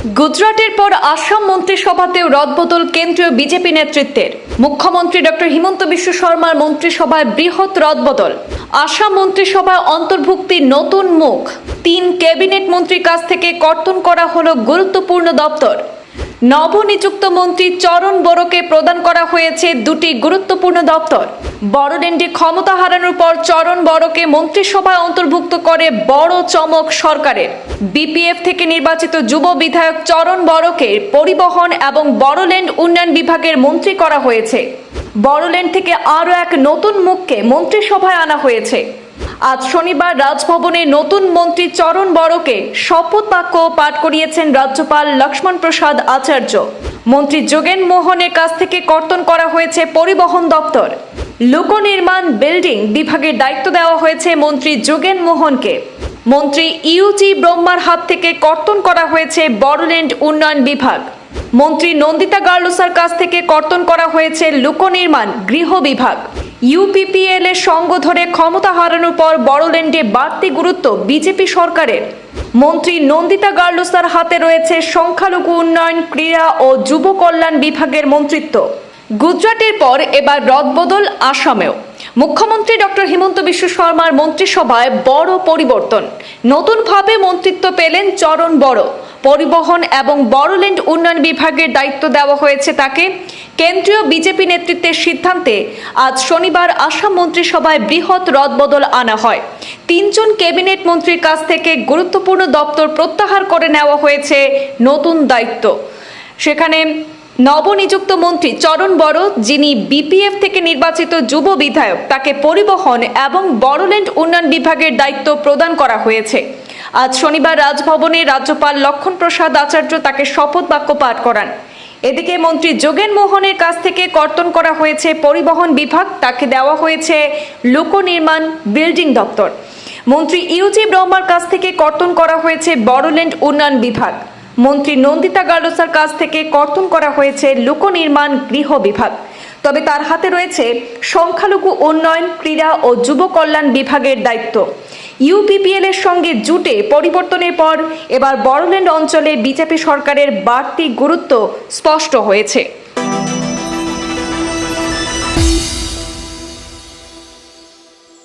গুজরাটের পর আসাম মন্ত্রিসভাতেও রদবদল কেন্দ্রীয় বিজেপি নেতৃত্বের। মুখ্যমন্ত্রী ডক্টর হিমন্ত বিশ্ব শর্মার মন্ত্রিসভায় বৃহৎ রদবদল। আসাম মন্ত্রিসভায় অন্তর্ভুক্তি নতুন মুখ। তিন ক্যাবিনেট মন্ত্রীর কাছ থেকে কর্তন করা হলো গুরুত্বপূর্ণ দপ্তর। নবনিযুক্ত মন্ত্রী চরণ বড়োকে প্রদান করা হয়েছে দুটি গুরুত্বপূর্ণ দপ্তর। বড়োল্যান্ডে ক্ষমতা হারানোর পর চরণ বড়োকে মন্ত্রিসভায় অন্তর্ভুক্ত করে বড় চমক সরকারের। বিপিএফ থেকে নির্বাচিত যুব বিধায়ক চরণ বড়োকে পরিবহন এবং বড়োল্যান্ড উন্নয়ন বিভাগের মন্ত্রী করা হয়েছে। বড়োল্যান্ড থেকে আরও এক নতুন মুখকে মন্ত্রিসভায় আনা হয়েছে। আজ শনিবার রাজভবনে নতুন মন্ত্রী চরণ বড়কে শপথ বাক্য পাঠ করিয়েছেন রাজ্যপাল লক্ষ্মণ প্রসাদ আচার্য। মন্ত্রী যোগেন মোহনের কাছ থেকে কর্তন করা হয়েছে পরিবহন দপ্তর। লোকনির্মাণ বিল্ডিং বিভাগের দায়িত্ব দেওয়া হয়েছে মন্ত্রী যোগেন মোহনকে। মন্ত্রী ইউজি ব্রহ্মার হাত থেকে কর্তন করা হয়েছে বড়োল্যান্ড উন্নয়ন বিভাগ। মন্ত্রী নন্দিতা গার্লোসার কাছ থেকে কর্তন করা হয়েছে লোকনির্মাণ গৃহ বিভাগ। ইউপিপিএল এর সঙ্গ ধরে ক্ষমতা হারানোর পর বড়োল্যান্ডে বাড়তি গুরুত্ব বিজেপি সরকারের। মন্ত্রী নন্দিতা গার্লোসার হাতে রয়েছে সংখ্যালঘু উন্নয়ন, ক্রীড়া ও যুব কল্যাণ বিভাগের মন্ত্রিত্ব। গুজরাটের পর এবার রদবদল আসামেও। মুখ্যমন্ত্রী ডক্টর হিমন্ত বিশ্ব শর্মার মন্ত্রিসভায় বড় পরিবর্তন। নতুনভাবে মন্ত্রিত্ব পেলেন চরণ বড়। পরিবহন এবং বড়োল্যান্ড উন্নয়ন বিভাগের দায়িত্ব দেওয়া হয়েছে তাকে। কেন্দ্রীয় বিজেপি নেতৃত্বের সিদ্ধান্তে আজ শনিবার আসাম মন্ত্রিসভায় বৃহৎ রদবদল আনা হয়। তিনজন ক্যাবিনেট মন্ত্রীর কাছ থেকে গুরুত্বপূর্ণ দপ্তর প্রত্যাহার করে নেওয়া হয়েছে নতুন দায়িত্ব। সেখানে নবনিযুক্ত মন্ত্রী চরণ বড়, যিনি বিপিএফ থেকে নির্বাচিত যুব বিধায়ক, তাকে পরিবহন এবং বড়োল্যান্ড উন্নয়ন বিভাগের দায়িত্ব প্রদান করা হয়েছে। আজ শনিবার রাজভবনে রাজ্যপাল লক্ষণ প্রসাদ আচার্য তাকে শপথ বাক্য পাঠ করান। এদিকে মন্ত্রী যোগেন মোহনের কাছ থেকে কর্তন করা হয়েছে পরিবহন বিভাগ, তাকে দেওয়া হয়েছে লোকনির্মাণ বিল্ডিং দপ্তর। মন্ত্রী ইউজি ব্রহ্মার কাছ থেকে কর্তন করা হয়েছে বড়োল্যান্ড উন্নয়ন বিভাগ। মন্ত্রী নন্দিতা গার্লোসার কাছ থেকে কর্তন করা হয়েছে লোকনির্মাণ গৃহ বিভাগ। তবে তার হাতে রয়েছে সংখ্যালঘু উন্নয়ন, ক্রীড়া ও যুব কল্যাণ বিভাগের দায়িত্ব। ইউপিপিএল এর সঙ্গে জুটে পরিবর্তনের পর এবার বড়োল্যান্ড অঞ্চলে বিজেপি সরকারের বাড়তি গুরুত্ব স্পষ্ট হয়েছে।